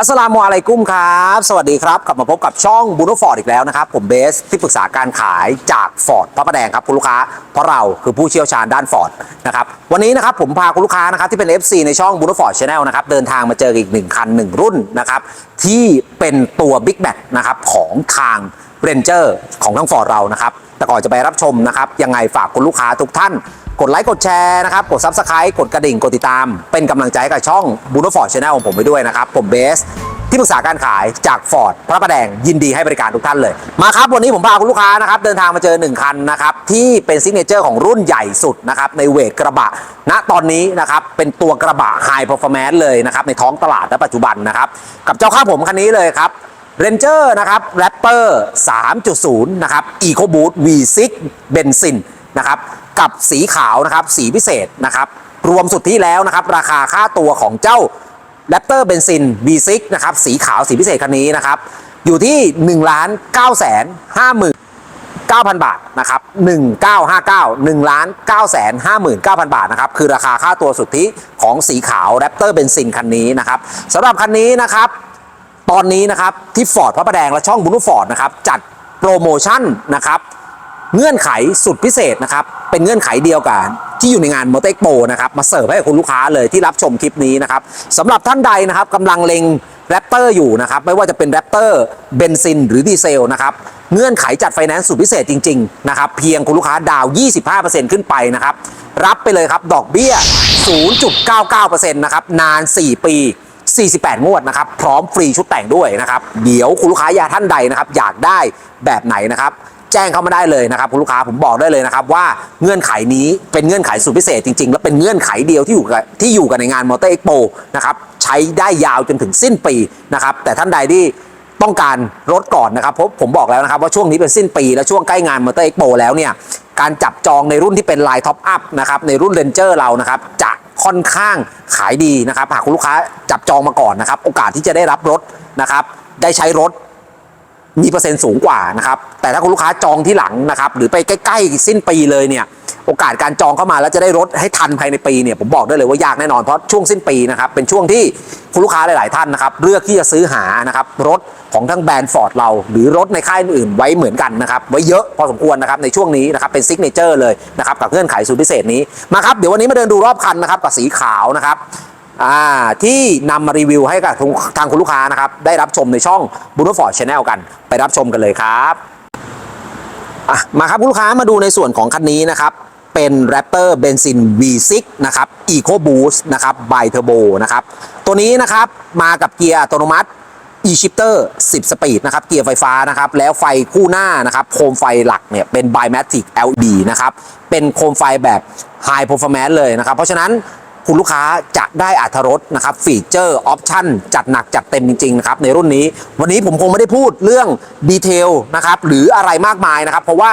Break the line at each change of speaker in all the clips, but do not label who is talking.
อัสสลามุอะลัยกุมครับ สวัสดีครับ กลับมาพบกับช่องบูโนฟอร์ดอีกแล้วนะครับ ผมเบสที่ปรึกษาการขายจากฟอร์ดพระประแดงครับคุณลูกค้า เพราะเราคือผู้เชี่ยวชาญด้านฟอร์ดนะครับ วันนี้นะครับผมพาคุณลูกค้านะครับที่เป็น FC ในช่องบูโนฟอร์ดชาแนลนะครับ เดินทางมาเจออีกหนึ่งคันหนึ่งรุ่นนะครับ ที่เป็นตัว Big b a t นะครับของทาง Ranger ของทั้งฟอร์ดเรานะครับแต่ก่อนจะไปรับชมนะครับยังไงฝากคุณลูกค้าทุกท่าน กดไลค์กดแชร์นะครับ กด Subscribe กดกระดิ่ง กดติดตาม เป็นกำลังใจให้กับช่องบูโนฟอร์ดชาแนลของผมไปด้วยนะครับ ผมเบส ที่ปรึกษาการขายจากฟอร์ดพระประแดงยินดีให้บริการทุกท่านเลย มาครับ วันนี้ผมพาคุณลูกค้านะครับ เดินทางมาเจอ 1 คันนะครับ ที่เป็นซิกเนเจอร์ของรุ่นใหญ่สุดนะครับ ในเวทกระบะ ณตอนนี้นะครับ เป็นตัวกระบะไฮ p พ r f o r m a n c e เลยนะครับในท้องตลาดณปัจจุบันนะครับกับเจ้าข้าผมคันนี้เลยครับ Ranger นะครับ Raptor 3.0 นะครับ EcoBoost V6 เบนซิน นะครับกับสีขาวนะครับสีพิเศษนะครับรวมสุดที่แล้วนะครับราคาค่าตัวของเจ้าแรปเตอร์เบนซิน V6 นะครับสีขาวสีพิเศษคันนี้นะครับอยู่ที่1ล้าน9แสน5หมื่น9,000 บาทนะครับ1959 1ล้าน9แสน5หมื่น9,000 บาทนะครับคือราคาค่าตัวสุทธิของสีขาวแรปเตอร์เบนซินคันนี้นะครับสำหรับคันนี้นะครับตอนนี้นะครับที่ฟอร์ดพระประแดงและช่องบุนุฟอร์ดนะครับจัดโปรโมชั่นนะครับ เงื่อนไขสุดพิเศษนะครับ เป็นเงื่อนไขเดียวกันที่อยู่ในงานมอเตอร์โปนะครับ มาเสิร์ฟให้กับคุณลูกค้าเลยที่รับชมคลิปนี้นะครับสำหรับท่านใดนะครับกำลังเล็งแรปเตอร์อยู่นะครับ ไม่ว่าจะเป็นแรปเตอร์เบนซินหรือดีเซลนะครับ เงื่อนไขจัดไฟแนนซ์สุดพิเศษจริง ๆ นะครับ เพียงคุณลูกค้าดาวน์25%ขึ้นไปนะครับ รับไปเลยครับ ดอกเบี้ย 0.99%นะครับ นาน 4 ปี 48 งวดนะครับ พร้อมฟรีชุดแต่งด้วยนะครับ เดี๋ยวคุณลูกค้ายาท่านใดนะครับ อยากได้แบบไหนนะครับ แจ้งเข้ามาได้เลยนะครับคุณลูกค้าผมบอกได้เลยนะครับว่าเงื่อนไขนี้เป็นเงื่อนไขสุดพิเศษจริงๆ และเป็นเงื่อนไขเดียวที่อยู่กับที่อยู่กันในงานมอเตอร์เอ็กโปนะครับใช้ได้ยาวจนถึงสิ้นปีนะครับแต่ท่านใดที่ต้องการรถก่อนนะครับเพราะผมบอกแล้วนะครับว่าช่วงนี้เป็นสิ้นปี และช่วงใกล้งานมอเตอร์เอ็กโปแล้วเนี่ยการจับจองในรุ่นที่เป็นลายท็อปอัพนะครับในรุ่นเรนเจอร์เรานะครับจะค่อนข้างขายดีนะครับหากคุณลูกค้าจับจองมาก่อนนะครับโอกาสที่จะได้รับรถนะครับได้ใช้รถ มีเปอร์เซ็นต์สูงกว่านะครับแต่ถ้าคุณลูกค้าจองที่หลังนะครับหรือไปใกล้ๆ สิ้นปีเลยเนี่ยโอกาสการจองเข้ามาแล้วจะได้รถให้ทันภายในปีเนี่ยผมบอกได้เลยว่ายากแน่นอนเพราะช่วงสิ้นปีนะครับเป็นช่วงที่คุณลูกค้าหลาย ๆ ท่านนะครับเลือกที่จะซื้อหานะครับรถของทั้งแบรนด์ฟอร์ดเรา หรือรถในค่ายอื่นๆไว้เหมือนกันนะครับไว้เยอะพอสมควรนะครับในช่วงนี้นะครับเป็นซิกเนเจอร์เลยนะครับกับเงื่อนไขสุดพิเศษนี้มาครับเดี๋ยววันนี้มาเดินดูรอบคันนะครับกับสีขาวนะครับ ที่นำมารีวิวให้กับทางคุณลูกค้านะครับ ได้รับชมในช่องบูโนฟอร์ดชาแนลกัน ไปรับชมกันเลยครับอะมาครับคุณลูกค้ามาดูในส่วนของคันนี้นะครับเป็น Raptor Benzin V6 นะครับ Eco Boost นะครับ Bi Turbo นะครับ ตัวนี้นะครับมากับเกียร์อัตโนมัติ e-shifter 10 สปีดนะครับ เกียร์ไฟฟ้านะครับ แล้วไฟคู่หน้านะครับ โคมไฟหลักเนี่ยเป็น Bimatic LED นะครับ เป็นโคมไฟแบบ High Performance เลยนะครับ เพราะฉะนั้น คุณลูกค้าจะได้อัธรสนะครับฟีเจอร์ออปชั่นจัดหนักจัดเต็มจริงๆนะครับในรุ่นนี้ วันนี้ผมคงไม่ได้พูดเรื่องดีเทลนะครับหรืออะไรมากมายนะครับ เพราะว่า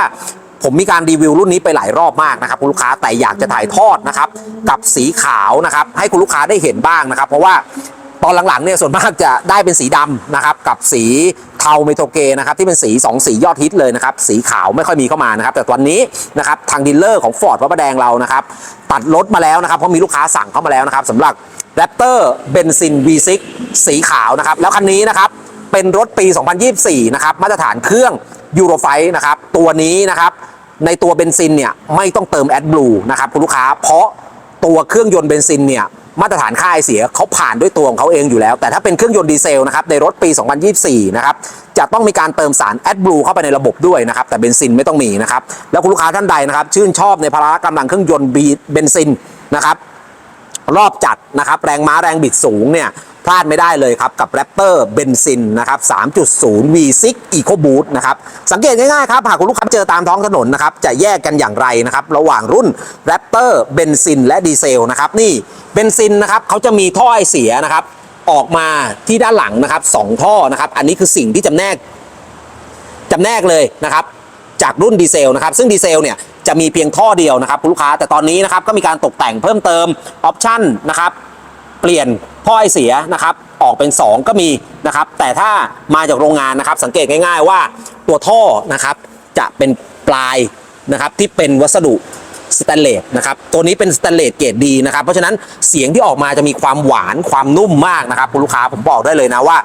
ผมมีการรีวิวรุ่นนี้ไปหลายรอบมากนะครับคุณลูกค้าแต่อยากจะถ่ายทอดนะครับกับสีขาวนะครับให้คุณลูกค้าได้เห็นบ้างนะครับ เพราะว่า ตอนหลังๆเนี่ยส่วนมากจะได้เป็นสีดำนะครับกับสีเทาเมโทเกนะครับที่เป็นสี 2 สียอดฮิตเลยนะครับสีขาวไม่ค่อยมีเข้ามานะครับแต่ตอนนี้นะครับทางดีลเลอร์ของ Ford พระประแดงเรานะครับตัดรถมาแล้วนะครับเพราะมีลูกค้าสั่งเข้ามาแล้วนะครับสำหรับ Raptor Benzin V6 สีขาวนะครับแล้วคันนี้นะครับเป็นรถปี 2024 นะครับมาตรฐานเครื่องยูโรไฟนะครับตัวนี้นะครับในตัวเบนซินเนี่ยไม่ต้องเติม AdBlue นะครับคุณลูกค้าเพราะ ตัวเครื่องยนต์เบนซินเนี่ยมาตรฐานค่าไอเสียเขาผ่านด้วยตัวของเขาเองอยู่แล้ว แต่ถ้าเป็นเครื่องยนต์ดีเซลนะครับในรถปี 2024 นะครับจะต้องมีการเติมสารแอดบลูเข้าไปในระบบด้วยนะครับแต่เบนซินไม่ต้องมีนะครับแล้วคุณลูกค้าท่านใดนะครับชื่นชอบในพละกำลังเครื่องยนต์บีเบนซินนะครับรอบจัดนะครับแรงม้าแรงบิดสูงเนี่ย พลาดไม่ได้เลยครับ กับ Raptor เบนซินนะครับ 3.0 V6 Eco Boost นะครับ สังเกตง่ายๆครับ หากคุณลูกค้าเจอตามท้องถนนนะครับ จะแยกกันอย่างไรนะครับ ระหว่างรุ่น Raptor เบนซินและดีเซลนะครับ นี่เบนซินนะครับเขาจะมีท่อไอเสียนะครับ ออกมาที่ด้านหลังนะครับสองท่อนะครับ อันนี้คือสิ่งที่จำแนกจำแนกเลยนะครับ จากรุ่นดีเซลนะครับ ซึ่งดีเซลเนี่ยจะมีเพียงท่อเดียวนะครับคุณลูกค้าแต่ตอนนี้นะครับก็มีการตกแต่งเพิ่มเติมออปชั่นนะครับ ปลี่ยนท่อไอเสียนะครับออกเป็น 2 ก็มีนะครับแต่ถ้ามาจากโรงงานนะครับสังเกตง่าย ๆ ว่าตัวท่อนะครับจะเป็นปลายนะครับที่เป็นวัสดุสแตนเลสนะครับตัวนี้เป็นสแตนเลสเกรดดีนะครับเพราะฉะนั้นเสียงที่ออกมาจะมีความหวานความนุ่มมากนะครับคุณลูกค้าผมบอกได้เลยนะว่า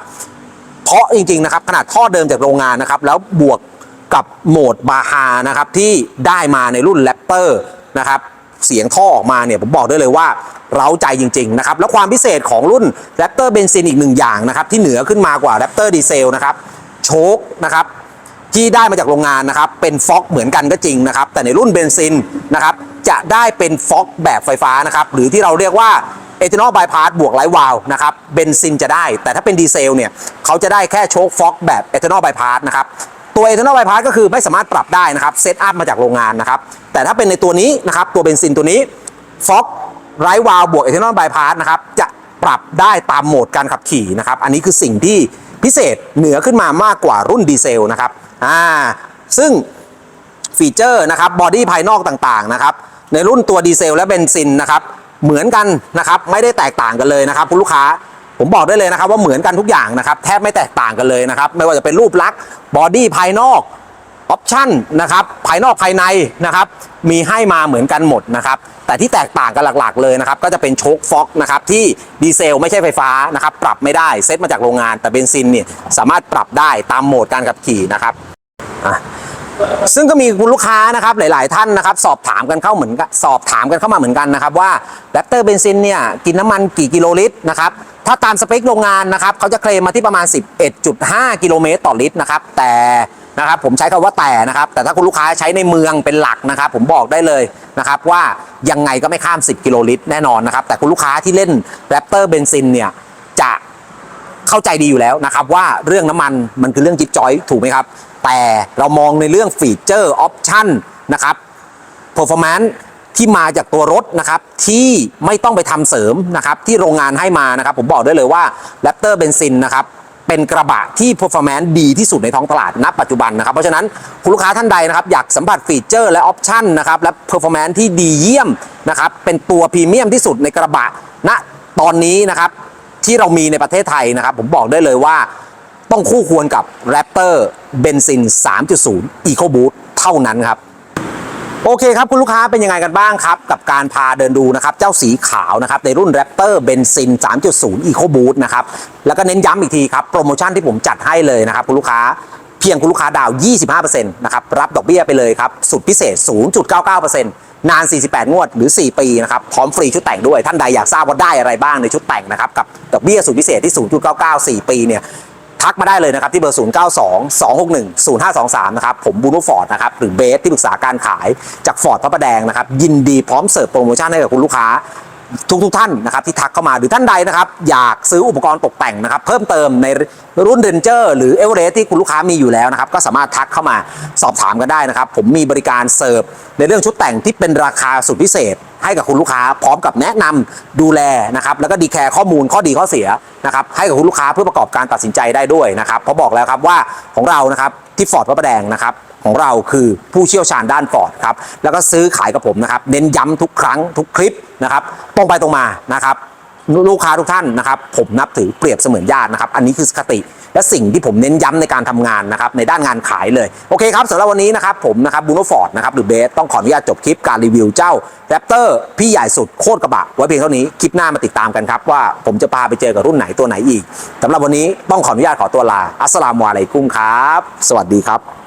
เพราะจริงๆนะครับขนาดท่อเดิมจากโรงงานนะครับแล้วบวกกับโหมดบาฮานะครับที่ได้มาในรุ่นแรปเตอร์นะครับ เสียงท่อออกมาเนี่ยผมบอกได้เลยว่าเร้าใจจริงๆนะครับแล้วความพิเศษของรุ่นแรปเตอร์เบนซินอีกหนึ่งอย่างนะครับที่เหนือขึ้นมากว่าแรปเตอร์ดีเซลนะครับโชคนะครับที่ได้มาจากโรงงานนะครับเป็นฟ็อกเหมือนกันก็จริงนะครับแต่ในรุ่นเบนซินนะครับจะได้เป็นฟ็อกแบบไฟฟ้านะครับหรือที่เราเรียกว่าเอทานอลบายพาสบวกไลท์วาลนะครับเบนซินจะได้ แต่ถ้าเป็นดีเซลเนี่ยเขาจะได้แค่โชคฟ็อกแบบเอทานอลบายพาสนะครับ ตัวเอทานอลบายพาสก็คือไม่สามารถปรับได้นะครับเซตอัพมาจากโรงงานนะครับแต่ถ้าเป็นในตัวนี้นะครับตัวเบนซินตัวนี้ฟ็อกไลท์วาลบวกเอทานอลบายพาสนะครับจะปรับได้ตามโหมดการขับขี่นะครับอันนี้คือสิ่งที่พิเศษเหนือขึ้นมามากกว่ารุ่นดีเซลนะครับอ่าซึ่งฟีเจอร์นะครับบอดี้ภายนอกต่างๆนะครับในรุ่นตัวดีเซลและเบนซินนะครับเหมือนกันนะครับไม่ได้แตกต่างกันเลยนะครับคุณลูกค้า ผมบอกได้เลยนะครับว่าเหมือนกันทุกอย่างนะครับแทบไม่แตกต่างกันเลยนะครับไม่ว่าจะเป็นรูปลักษณ์บอดี้ภายนอกออปชั่นนะครับภายนอกภายในนะครับมีให้มาเหมือนกันหมดนะครับแต่ที่แตกต่างกันหลักๆเลยนะครับก็จะเป็นโชคฟ็อกนะครับที่ดีเซลไม่ใช่ไฟฟ้านะครับปรับไม่ได้เซ็ตมาจากโรงงาน แต่เบนซินเนี่ยสามารถปรับได้ตามโหมดการขับขี่นะครับอะ ซึ่งก็มีคุณลูกค้านะครับหลาย ๆ ท่านนะครับ สอบถามกันเข้าเหมือนกันสอบถามกันเข้ามาเหมือนกันนะครับว่าแรปเตอร์เบนซินเนี่ยกินน้ำมันกี่กิโลลิตรนะครับถ้าตามสเปคโรงงานนะครับเขาจะเคลมมาที่ประมาณ 11.5 กิโลเมตรต่อลิตรนะครับแต่นะครับผมใช้คำว่าแต่นะครับ แต่ถ้าคุณลูกค้าใช้ในเมืองเป็นหลักนะครับ ผมบอกได้เลยนะครับว่ายังไงก็ไม่ข้าม 10 กิโลลิตรแน่นอนนะครับแต่คุณลูกค้าที่เล่นแรปเตอร์เบนซินเนี่ย เข้าใจดีอยู่แล้วนะครับว่าเรื่องน้ำมันมันคือเรื่องจิ๊บจอยถูกไหมครับ แต่เรามองในเรื่องฟีเจอร์ออปชั่นนะครับ performance ที่มาจากตัวรถนะครับที่ไม่ต้องไปทำเสริมนะครับที่โรงงานให้มานะครับ ผมบอกได้เลยว่า Raptor Benzin นนะครับเป็นกระบะที่ performance ดีที่สุดในท้องตลาดณปัจจุบันนะครับ เพราะฉะนั้นคุณลูกค้าท่านใดนะครับอยากสัมผัสฟีเจอร์และออปชั่นนะครับและ performance ที่ดีเยี่ยมนะครับเป็นตัวพรีเมียมที่สุดในกระบะณตอนนี้นะครับ ที่เรามีในประเทศไทยนะครับ ผมบอกได้เลยว่าต้องคู่ควรกับ Raptor Benzin 3.0 EcoBoost เท่านั้นครับ โอเคครับ คุณลูกค้าเป็นยังไงกันบ้างครับ กับการพาเดินดูนะครับ เจ้าสีขาวนะครับ ในรุ่น Raptor Benzin 3.0 EcoBoost นะครับ แล้วก็เน้นย้ำอีกทีครับ โปรโมชั่นที่ผมจัดให้เลยนะครับ คุณลูกค้าเพียงคุณลูกค้าดาว 25%นะครับรับดอกเบี้ยไปเลยครับสุดพิเศษ 0.99% นาน 48 งวดหรือ 4 ปีนะครับพร้อมฟรีชุดแต่งด้วย ท่านใดอยากทราบว่าได้อะไรบ้างในชุดแต่งนะครับกับดอกเบี้ยสูตรพิเศษที่ 0.99 4 ปีเนี่ยทักมาได้เลยนะครับที่เบอร์ 0 9 2 2 6 1 0 5 2 3 นะครับ ผมบูโนฟอร์ดนะครับหรือเบสที่ปรึกษาการขายจากฟอร์ดพระประแดงนะครับ ยินดีพร้อมเสิร์ฟโปรโมชั่นให้กับคุณลูกค้า ทุกทุกท่านนะครับที่ทักเข้ามาหรือท่านใดนะครับ อยากซื้ออุปกรณ์ตกแต่งนะครับ เพิ่มเติมในรุ่นเรนเจอร์หรือเอเวอเรสที่คุณลูกค้ามีอยู่แล้วนะครับ ก็สามารถทักเข้ามาสอบถามกันได้นะครับ ผมมีบริการเสิร์ฟในเรื่องชุดแต่งที่เป็นราคาสุดพิเศษ ให้กับคุณลูกค้าพร้อมกับแนะนำดูแลนะครับ แล้วก็ดีแคร์ข้อมูลข้อดีข้อเสียนะครับให้กับคุณลูกค้าเพื่อประกอบการตัดสินใจได้ด้วยนะครับเพราะบอกแล้วครับว่าของเรานะครับ ที่ฟอร์ดพระประแดงนะครับของเราคือผู้เชี่ยวชาญด้านฟอร์ดครับแล้วก็ซื้อขายกับผมนะครับเน้นย้ำทุกครั้งทุกคลิปนะครับตรงไปตรงมานะครับ ลูกค้าทุกท่านนะครับ ผมนับถือเปรียบเสมือนญาตินะครับ อันนี้คือคติ และสิ่งที่ผมเน้นย้ำในการทำงานนะครับในด้านงานขายเลย โอเคครับสำหรับวันนี้นะครับผมนะครับบูโนฟอร์ดนะครับหรือเบสต้องขออนุญาตจบคลิปการรีวิวเจ้าแรปเตอร์พี่ใหญ่สุดโคตรกระบะ ไว้เพียงเท่านี้คลิปหน้ามาติดตามกันครับว่าผมจะพาไปเจอกับรุ่นไหนตัวไหนอีกสำหรับวันนี้ต้องขออนุญาตขอตัวลาอัสสลามุอะลัยกุมครับ สวัสดีครับ